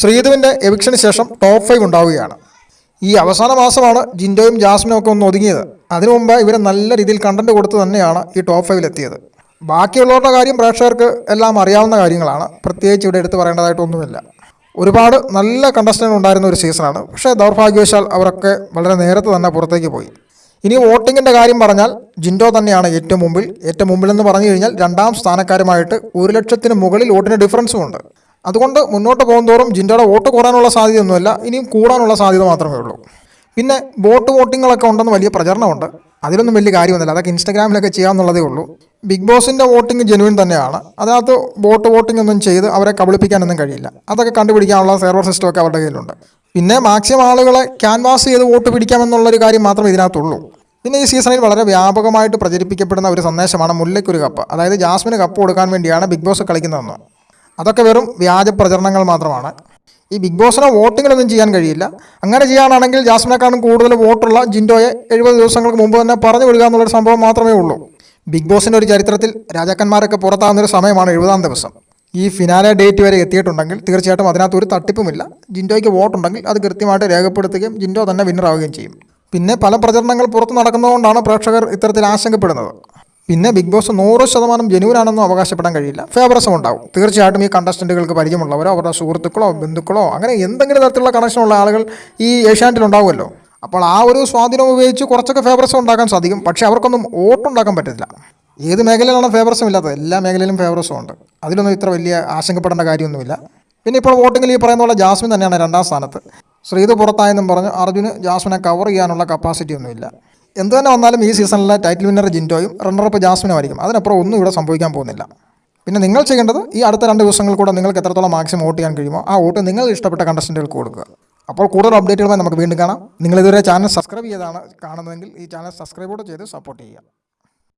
ശ്രീധുവിന്റെ എവിക്ഷന് ശേഷം top five ഉണ്ടാവുകയാണ്. ഈ അവസാന മാസമാണ് ജിൻഡോയും ജാസ്മിനും ഒക്കെ ഒന്ന് ഒതുങ്ങിയത്. അതിനു മുമ്പ് ഇവർ നല്ല രീതിയിൽ കണ്ടന്റ് കൊടുത്ത് തന്നെയാണ് ഈ ടോപ്പ് ഫൈവിൽ എത്തിയത്. ബാക്കിയുള്ളവരുടെ കാര്യം പ്രേക്ഷകർക്ക് എല്ലാം അറിയാവുന്ന കാര്യങ്ങളാണ്. പ്രത്യേകിച്ച് ഇവിടെ എടുത്ത് പറയേണ്ടതായിട്ടൊന്നുമില്ല ഒരുപാട് നല്ല കണ്ടസ്റ്റന്റ് ഉണ്ടായിരുന്ന ഒരു സീസണാണ് പക്ഷേ ദൗർഭാഗ്യവശാൽ അവരൊക്കെ വളരെ നേരത്തെ തന്നെ പുറത്തേക്ക് പോയി. ഇനി വോട്ടിങ്ങിന്റെ കാര്യം പറഞ്ഞാൽ ജിൻഡോ തന്നെയാണ് ഏറ്റവും മുമ്പിൽ. ഏറ്റവും മുമ്പിൽ എന്ന് പറഞ്ഞു കഴിഞ്ഞാൽ രണ്ടാം സ്ഥാനക്കാരുമായിട്ട് ഒരു ലക്ഷത്തിന് മുകളിൽ വോട്ടിന് ഡിഫറൻസും ഉണ്ട്. അതുകൊണ്ട് മുന്നോട്ട് പോകുന്തോറും ജിൻഡയുടെ വോട്ട് കുറയാനുള്ള സാധ്യതയൊന്നുമല്ല ഇനിയും കൂടാനുള്ള സാധ്യത മാത്രമേ ഉള്ളൂ. പിന്നെ ബോട്ട് വോട്ടിങ്ങുകളൊക്കെ ഉണ്ടെന്ന് വലിയ പ്രചരണമുണ്ട്. അതിലൊന്നും വലിയ കാര്യമൊന്നുമില്ല. അതൊക്കെ ഇൻസ്റ്റാഗ്രാമിലൊക്കെ ചെയ്യാമെന്നുള്ളതേ ഉള്ളൂ. ബിഗ് ബോസിന്റെ വോട്ടിംഗ് ജെനുവിൻ തന്നെയാണ്. അതിനകത്ത് ബോട്ട് വോട്ടിംഗ് ഒന്നും ചെയ്ത് അവരെ കബളിപ്പിക്കാനൊന്നും കഴിയില്ല. അതൊക്കെ കണ്ടുപിടിക്കാനുള്ള സെർവർ സിസ്റ്റമൊക്കെ അവരുടെ കയ്യിലുണ്ട്. പിന്നെ മാക്സിമം ആളുകളെ ക്യാൻവാസ് ചെയ്ത് വോട്ട് പിടിക്കാമെന്നുള്ളൊരു കാര്യം മാത്രമേ ഇതിനകത്തുള്ളൂ. പിന്നെ ഈ സീസണിൽ വളരെ വ്യാപകമായിട്ട് പ്രചരിപ്പിക്കപ്പെടുന്ന ഒരു സന്ദേശമാണ് മുല്ലയ്ക്കൊരു കപ്പ്. അതായത് ജാസ്മിന് കപ്പ് കൊടുക്കാൻ വേണ്ടിയാണ് ബിഗ് ബോസ് കളിക്കുന്നതെന്ന്. അതൊക്കെ വെറും വ്യാജ പ്രചരണങ്ങൾ മാത്രമാണ്. ഈ ബിഗ് ബോസിനെ വോട്ടിങ്ങിലൊന്നും ചെയ്യാൻ കഴിയില്ല. അങ്ങനെ ചെയ്യാനാണെങ്കിൽ ജാസ്മിനെക്കാളും കൂടുതൽ വോട്ടുള്ള ജിൻഡോയെ എഴുപത് ദിവസങ്ങൾക്ക് മുമ്പ് തന്നെ പറഞ്ഞു വിടുക എന്നുള്ളൊരു സംഭവം മാത്രമേ ഉള്ളൂ. ബിഗ് ബോസിന്റെ ഒരു ചരിത്രത്തിൽ രാജാക്കന്മാരൊക്കെ പുറത്താകുന്നൊരു സമയമാണ് എഴുപതാം ദിവസം. ഈ ഫിനാലെ ഡേറ്റ് വരെ എത്തിയിട്ടുണ്ടെങ്കിൽ തീർച്ചയായിട്ടും അതിനകത്ത് ഒരു തട്ടിപ്പുമില്ല. ജിൻഡോയ്ക്ക് വോട്ടുണ്ടെങ്കിൽ അത് കൃത്യമായിട്ട് രേഖപ്പെടുത്തുകയും ജിൻഡോ തന്നെ വിന്നറാവുകയും ചെയ്യും. പിന്നെ പല പ്രചരണങ്ങൾ പുറത്ത് നടക്കുന്നതുകൊണ്ടാണ് പ്രേക്ഷകർ ഇത്തരത്തിൽ ആശങ്കപ്പെടുന്നത്. പിന്നെ ബിഗ് ബോസ് നൂറ് ശതമാനം ജനുവിനാണെന്നും അവകാശപ്പെടാൻ കഴിയില്ല. ഫേവറസം ഉണ്ടാവും തീർച്ചയായിട്ടും ഈ കണ്ടസ്റ്റന്റുകൾക്ക് പരിചയമുള്ളവരോ അവരുടെ സുഹൃത്തുക്കളോ ബന്ധുക്കളോ അങ്ങനെ എന്തെങ്കിലും തരത്തിലുള്ള കണക്ഷനുള്ള ആളുകൾ ഈ ഏഷ്യാനെറ്റിൽ ഉണ്ടാവുമല്ലോ അപ്പോൾ ആ ഒരു സ്വാധീനം ഉപയോഗിച്ച് കുറച്ചൊക്കെ ഫേവറസം ഉണ്ടാക്കാൻ സാധിക്കും. പക്ഷേ അവർക്കൊന്നും വോട്ടുണ്ടാക്കാൻ പറ്റത്തില്ല. ഏത് മേഖലയിലാണ് ഫേവറസം ഇല്ലാത്തത് എല്ലാ മേഖലയിലും ഫേവറസം ഉണ്ട് അതിലൊന്നും ഇത്ര വലിയ ആശങ്കപ്പെടേണ്ട കാര്യമൊന്നുമില്ല. പിന്നെ ഇപ്പോൾ വോട്ടിങ്ങിൽ ഈ പറയുന്ന പോലെ ജാസ്മിൻ തന്നെയാണ് രണ്ടാം സ്ഥാനത്ത്. ശ്രീതു പുറത്തായെന്നും പറഞ്ഞു. അർജുന് ജാസ്മിനെ കവർ ചെയ്യാനുള്ള കപ്പാസിറ്റി ഒന്നുമില്ല. എന്ത് തന്നെ വന്നാലും ഈ സീസണിലെ ടൈറ്റിൽ വിന്നർ ജിന്റോയും റണ്ണറപ്പ് ജാസ്മിനും ആയിരിക്കും അതിനപ്പുറം ഒന്നും ഇവിടെ സംഭവിക്കാൻ പോകുന്നില്ല. പിന്നെ നിങ്ങൾ ചെയ്യേണ്ടത് ഈ അടുത്ത രണ്ട് ദിവസങ്ങൾ കൂടെ നിങ്ങൾക്ക് എത്രത്തോളം മാക്സിമം വോട്ട് ചെയ്യാൻ കഴിയുമോ ആ വോട്ട് നിങ്ങൾ ഇഷ്ടപ്പെട്ട കണ്ടസ്റ്റന്റുകൾക്ക് കൊടുക്കുക. അപ്പോൾ കൂടുതൽ അപ്ഡേറ്റുകളുമായി നമുക്ക് വീണ്ടും കാണാം. നിങ്ങൾ ഇതുവരെ ചാനൽ സബ്സ്ക്രൈബ് ചെയ്താണ് കാണുന്നതെങ്കിൽ ഈ ചാനൽ സബ്സ്ക്രൈബ് കൂടെ ചെയ്ത് സപ്പോർട്ട് ചെയ്യുക.